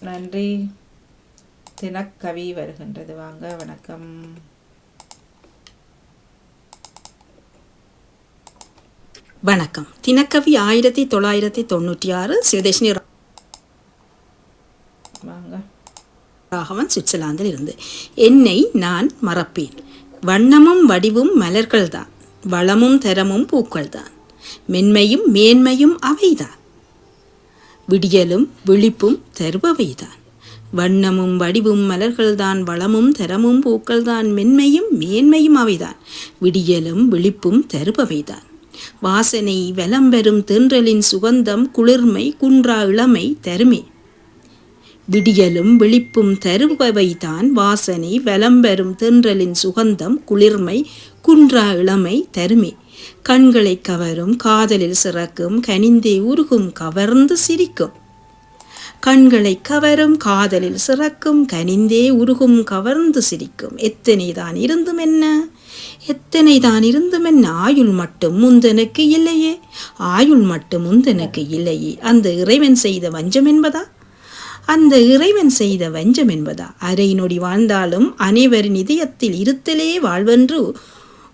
நன்றி. தினக்கவி வருகின்றது. வாங்க வணக்கம். வணக்கம். தினக்கவி ஆயிரத்தி தொள்ளாயிரத்தி தொண்ணூற்றி ஆறு சிவதேஷினி வாங்க. ராகவன் சுவிட்சர்லாந்தில் இருந்து. என்னை நான் மறப்பேன். வண்ணமும் வடிவும் மலர்கள்தான். வளமும் தரமும் பூக்கள்தான். மென்மையும் மேன்மையும் அவைதான். விடியலும் விழிப்பும் தருபவைதான். வண்ணமும் வடிவும் மலர்கள்தான் வளமும் தரமும் பூக்கள்தான் மென்மையும் மேன்மையும் அவைதான். விடியலும் விழிப்பும் தருபவைதான். வாசனை வலம்பெறும் தென்றலின் சுகந்தம் குளிர்மை குன்றா இளமை தருமே. விடியலும் விழிப்பும் தருபவைதான். வாசனை வலம்பெறும் தென்றலின் சுகந்தம் குளிர்மை குன்றா இளமை தருமே. கண்களை கவரும் காதலில் சிறக்கும் கனிந்தே உருகும் கவர்ந்து சிரிக்கும். கண்களை கவரும் காதலில் சிறக்கும் கனிந்தே உருகும் கவர்ந்து சிரிக்கும். எத்தனை தான் இருந்தும் என்ன? எத்தனை தான் இருந்தும் என்ன? ஆயுள் மட்டும் முந்தனுக்கு இல்லையே. ஆயுள் மட்டும் முந்தனுக்கு இல்லையே. அந்த இறைவன் செய்த வஞ்சம் என்பதா? அந்த இறைவன் செய்த வஞ்சம் என்பதா? அரை நொடி வாழ்ந்தாலும் அனைவரின் இதயத்தில் இருத்தலே வாழ்வென்று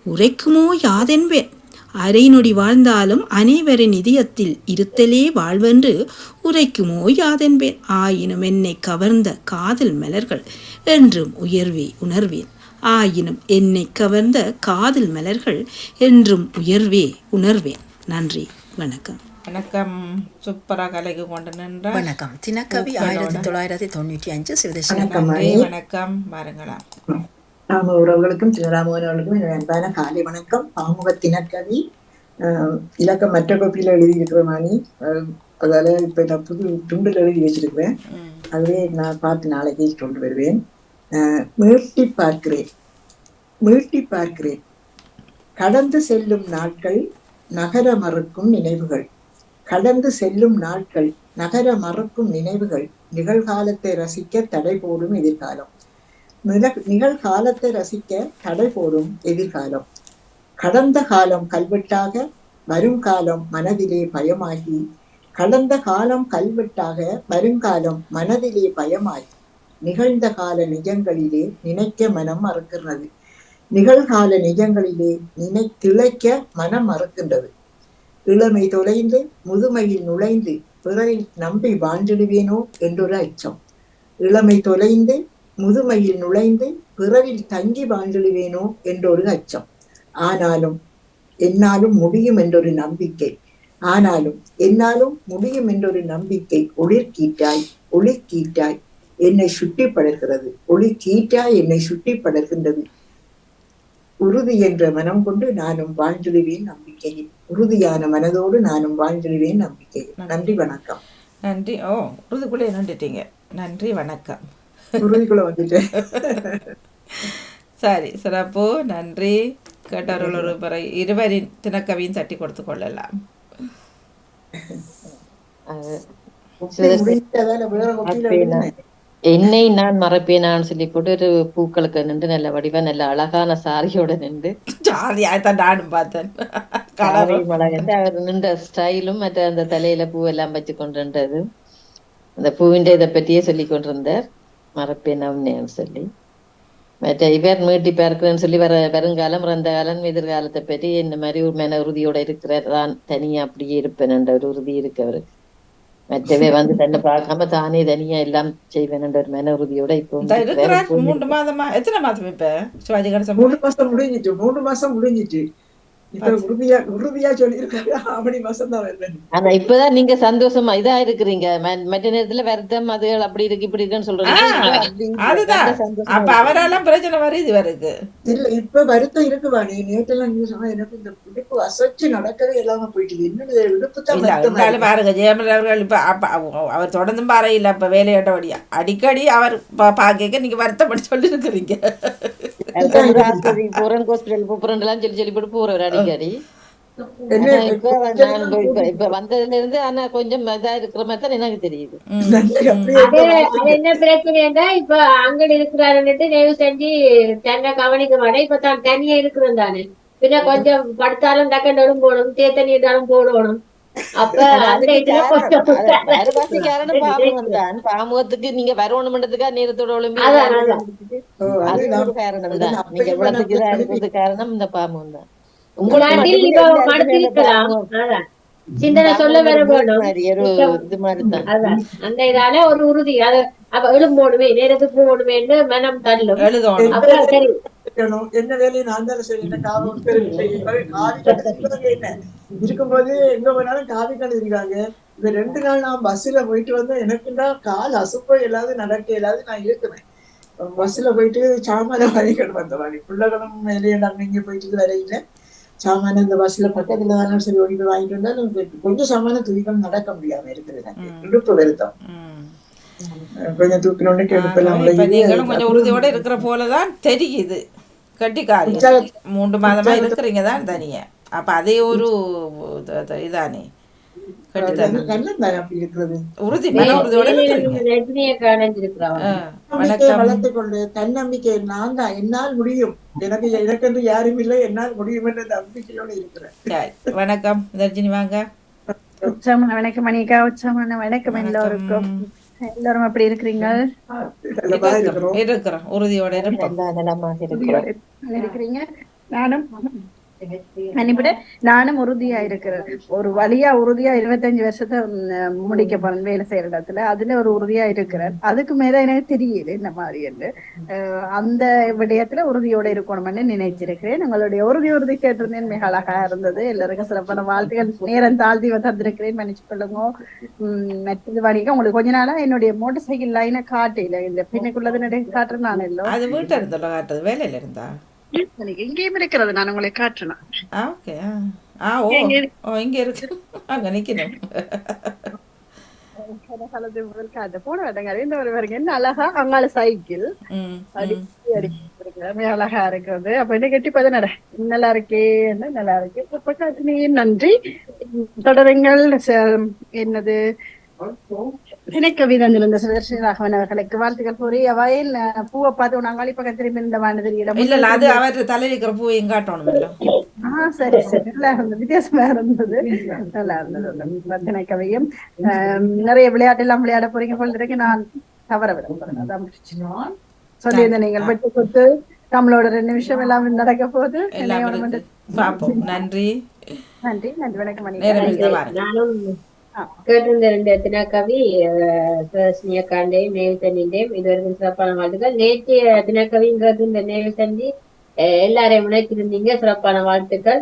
உரைக்குமோ யாதென்பேன்? அரை நொடி வாழ்ந்தாலும் அனைவரின் இதயத்தில் இருத்தலே வாழ்வென்று உரைக்குமோ யாதென்பேன்? ஆயினும் என்னை கவர்ந்த காதல் மலர்கள் என்றும் உயர்வே உணர்வேன். ஆயினும் என்னை கவர்ந்த காதல் மலர்கள் என்றும் உயர்வே உணர்வேன். நன்றி வணக்கம். வணக்கம். சூப்பரா கலைக்கு கொண்டு நின்ற வணக்கம். தினக்கவி ஆயிரத்தி தொள்ளாயிரத்தி தொண்ணூற்றி அஞ்சு மணி வணக்கம் பாருங்களா ஆம உறவுகளுக்கும் சிவராமோகன் அவர்களுக்கும் அன்பான காலை வணக்கம். பாமுக தினக்கவி இலக்கம் மற்ற கோப்பியில் எழுதியிருக்கிற மணி அதால இப்ப நான் புது துண்டில் எழுதி வச்சிருக்கிறேன். அதுவே நான் பார்த்து நாளைக்கு கொண்டு வருவேன். மீட்டி பார்க்கிறேன். மீட்டி பார்க்கிறேன். கடந்து செல்லும் நாட்கள் நகர மறுக்கும் நினைவுகள். கடந்து செல்லும் நாட்கள் நகர மறுக்கும் நினைவுகள். நிகழ்காலத்தை ரசிக்க தடை போடும் எதிர்காலம். நிகழ்காலத்தை ரசிக்க தடை போடும் எதிர்காலம். கடந்த காலம் கல்வெட்டாக வருங்காலம் மனதிலே பயமாகி கடந்த காலம் கல்வெட்டாக வருங்காலம் மனதிலே பயமாகி நிகழ்ந்த கால நிஜங்களிலே நினைக்க மனம் மறக்கிறது. நிகழ்கால நிஜங்களிலே நினை திளைக்க மனம் மறக்கின்றது. இளமை தொலைந்து முதுமையில் நுழைந்து பிறரை நம்பி வாழ்ந்திடுவேனோ என்றொரு அச்சம். இளமை தொலைந்து முதுமையில் நுழைந்து பிறவில் தங்கி வாழ்ந்துடுவேனோ என்றொரு அச்சம். ஆனாலும் என்னாலும் முடியும் என்றொரு நம்பிக்கை. ஆனாலும் என்னாலும் முடியும் என்றொரு நம்பிக்கை ஒளிர்கீட்டாய் ஒளிர்கீட்டாய் என்னை சுட்டி படர்கிறது. ஒளி கீட்டாய் என்னை சுட்டி படர்கின்றது. உறுதி என்ற மனம் கொண்டு நானும் வாழ்ந்துடுவேன் நம்பிக்கையில். உறுதியான மனதோடு நானும் வாழ்ந்துடுவேன் நம்பிக்கையில். நன்றி வணக்கம். நன்றி. ஓ உறுதிக்குள்ளே நின்றுட்டீங்க. நன்றி வணக்கம். உறுதிக்குள்ள வந்துட்டேன். சரி சிறப்பு. நன்றி. கேட்டவர்கள் ஒரு இருவரின் தினக்கவியும் தட்டி கொடுத்து கொள்ளலாம். என்னை நான் மறப்பேனான்னு சொல்லி போட்டு ஒரு பூக்களுக்கு நின்று நல்ல வடிவா நல்ல அழகான சாரியோட நின்று. ஜாலியாக தான் நானும் பார்த்தேன். அவர் நின்ற ஸ்டைலும் மற்ற அந்த தலையில பூவெல்லாம் வச்சு கொண்டிருந்தது அந்த பூவின் இதை பற்றியே சொல்லி கொண்டிருந்தார். மறப்பேனாம்னு சொல்லி. மற்ற இவர் மீட்டி பார்க்கிறேன்னு சொல்லி வர வருங்காலம் இறந்த காலம் எதிர்காலத்தை பற்றி இந்த மாதிரி ஒரு மன உறுதியோட இருக்கிறார் தான் தனியா அப்படியே இருப்பேன் என்ற ஒரு உறுதி இருக்கு அவருக்கு மற்றவே வந்து தன்னை பார்க்காம தானே தனியா எல்லாம் செய்வேன் என்ற ஒரு மன உறுதியோட இப்போ வந்து. மூன்று மாதமா எத்தனை மாதம் இப்ப சிவாஜி மூணு மாசம் முடிஞ்சிட்டு மூணு மாசம் முடிஞ்சிட்டு ஆனா இப்பதான் நீங்க சந்தோஷமா இதா இருக்கிறீங்க. ம- மற்ற நேரத்துல வருத்தம் அதுகள் அப்படி இருக்கு இப்படி இருக்குன்னு சொல்றீங்க. அதுதான். அப்ப அவரெல்லாம் பிரச்சனை வருது. இவருக்கு இல்ல இப்ப வருத்தம் இருக்குவா நீ நேற்றெல்லாம் எனக்கு இந்த பிடிப்பு அசைச்சு நடக்கவே இல்லாம போயிட்டு என்னது விடுப்பு தான் இருக்கு. பாருங்க ஜெயமலன் அவர்கள் இப்ப அப்ப அவ- அவர் தொடர்ந்தும் பாறையில் அப்ப வேலையாட்டபடியா அடிக்கடி அவர் பா- பாக்க நீங்க வருத்தப்பட்டு சொல்லி இருக்கிறீங்க போறேன் ஹாஸ்பிட்டல் போறேன் எல்லாம் சொல்லி சொல்லி போட்டு போறவர் அடிக்கடி. இப்ப வந்ததுல இருந்து ஆனா கொஞ்சம் இதா இருக்கிற மாதிரி தான் எனக்கு தெரியுது. என்ன பிரச்சனைன்னா இப்ப அங்க இருக்கிறாருன்னுட்டு தயவு செஞ்சு தன்னை கவனிக்க மாட்டேன். இப்ப தான் தனியா இருக்கிறேன் தானே. பின்ன கொஞ்சம் படுத்தாலும் டக்கண்டோடும் போடணும் தேத்தனிட்டாலும் போடணும் பாமுகத்துக்கு நீங்க வரணும்ன்றதுக்கா நேரத்தோட ஒளிம்பி காரணம் தான். நீங்க இவ்வளவுக்கு காரணம் இந்த பாமுகம் தான் அதான். சிந்தனை சொல்ல வர அந்த இதால ஒரு உறுதி. அது அப்ப எழும்போடுமே நேரத்துக்கு போடுமேன்னு மனம் தள்ளும். எழுதணும். அப்ப சரி. இருக்கணும். என்ன வேலையை நான் தானே செய்யணும் காவி உட்கார்ந்து செய்யணும். காவி கட்டு செய்வதற்கு என்ன இருக்கும்போது எங்க போனாலும் காவி கடை இருக்காங்க இந்த ரெண்டு நாள் நான் பஸ்ல போயிட்டு வந்து எனக்குண்டா கால் அசுப்ப இல்லாத நடக்க இல்லாத நான் இருக்கிறேன் பஸ்ல போயிட்டு சாமான வாங்கிக்கணும் வந்த மாதிரி பிள்ளைகளும் மேலே நாங்கள் இங்கே போயிட்டு வரையில சாமான இந்த பஸ்ல பக்கத்துல தானே சரி ஓடிட்டு வாங்கிட்டு வந்தா நமக்கு கொஞ்சம் சாமான தூக்கிகள் நடக்க முடியாம இருக்குது எனக்கு. இடுப்பு வருத்தம். கொஞ்சம் நீங்களும் உடையுது. கொஞ்சம் உறுதியோட இருக்கிற போலதான் தெரியுது. கட்டிக்காரி மூன்று மாதமா இருக்கிறீங்க தான் தனியா அப்ப அதே ஒரு இது- இது- இதானே உறுதி மன உறுதியோட கொண்டு தன்னம்பிக்கை நான் தான் என்னால் முடியும் எனக்கு எனக்கென்று யாரும் இல்லை என்னால் முடியும் என்ற நம்பிக்கையோடு இருக்கிறேன் வணக்கம் தர்ஜினி வாங்க உற்சாகமான வணக்கம் மணிக்கா உற்சாகமான வணக்கம் எல்லோருக்கும் எல்லாரும் அப்படி இருக்கிறீங்க? இருக்கிறோம். உறுதியோட இருக்கிறோம். நானும் நானும் உறுதியா இருக்கிறேன் ஒரு வழியா உறுதியா இருபத்தஞ்சு வருஷத்தை முடிக்க போறேன் வேலை செய்யற இடத்துல. அதுல ஒரு உறுதியா இருக்கிறேன். அதுக்கு மேல எனக்கு தெரியல என்ன மாதிரி என்று. அந்த விடயத்துல உறுதியோட இருக்கணும்னு நினைச்சிருக்கிறேன். உங்களுடைய உறுதி உறுதி கேட்டிருந்தேன். மிக அழகா இருந்தது. எல்லாருக்கும் சிறப்பான வாழ்த்துக்கள். நேரம் தாழ்த்தி தந்திருக்கிறேன். மன்னிச்சு கொள்ளுங்க. உம் மற்றது வணிகம். உங்களுக்கு கொஞ்ச நாளா என்னுடைய மோட்டார் சைக்கிள் லைனை காட்டல. இந்த பின்னுக்குள்ளது நடை காட்டுறேன் நான் எல்லாம் அது இருந்தല്ലോ காட்டுறது. வேலையில இருந்தா? எனக்கு இங்கேயும் இருக்கிறது நான் உங்களை காட்டுறேன் ஓகே. ஆ. ஓ. ஓ இங்க இருக்கு அங்க நிக்கணும் போன இந்த ஒரு வரைக்கும் என்ன அழகா அங்கால சைக்கிள். அழகா இருக்கிறது. அப்ப என்ன கட்டி பத நட. நல்லா இருக்கே என்ன நல்லா இருக்கு. இப்ப நன்றி. தொடருங்கள். என்னது? திணைக்கவிதை இருந்த சுதர்ஷன் ராகவன் அவர்களுக்கு வாழ்த்துக்கள் வயல் பூவை பார்த்து அங்காளி பக்கம் திரும்பி இருந்த வானதில் இடம் இல்ல இல்ல அது அவர் தலையில இருக்கிற பூவையும் காட்டணும் இல்ல ஆஹ் சரி சரி நல்லா இருந்தது வித்தியாசமா இருந்தது நல்லா இருந்தது அந்த திணைக்கவையும் ஆஹ் நிறைய விளையாட்டு எல்லாம் விளையாட போறீங்க போல நான் தவற விரும்புறேன் அதான் பிரச்சனை. சொல்லியிருந்தேன் நீங்கள் வெட்டு கொத்து நம்மளோட ரெண்டு நிமிஷம் எல்லாம் நடக்க பாப்போம் நன்றி நன்றி நன்றி வணக்கம் நானும் கேட்டிருந்த ரெண்டு எத்தனை கவி சுதர்ஷினிய காண்டையும் நேவு தண்ணிண்டையும் இது வரைக்கும் சிறப்பான வாழ்த்துக்கள் நேற்றைய தினக்கவிங்கிறது இந்த நேவு தண்டி எல்லாரையும் இணைத்திருந்தீங்க சிறப்பான வாழ்த்துக்கள்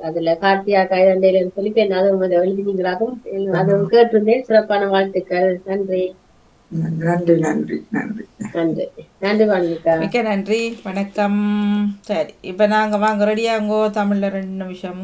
அதுல கார்த்தியா கைதண்டையில சொல்லி அதுவும் அதை எழுதினீங்களாகவும் அதுவும் கேட்டிருந்தேன் சிறப்பான வாழ்த்துக்கள் நன்றி நன்றி நன்றி நன்றி நன்றி நன்றி வாணிகா மிக்க நன்றி வணக்கம் சரி இப்ப நாங்க வாங்க ரெடியாங்கோ தமிழ்ல ரெண்டு நிமிஷம்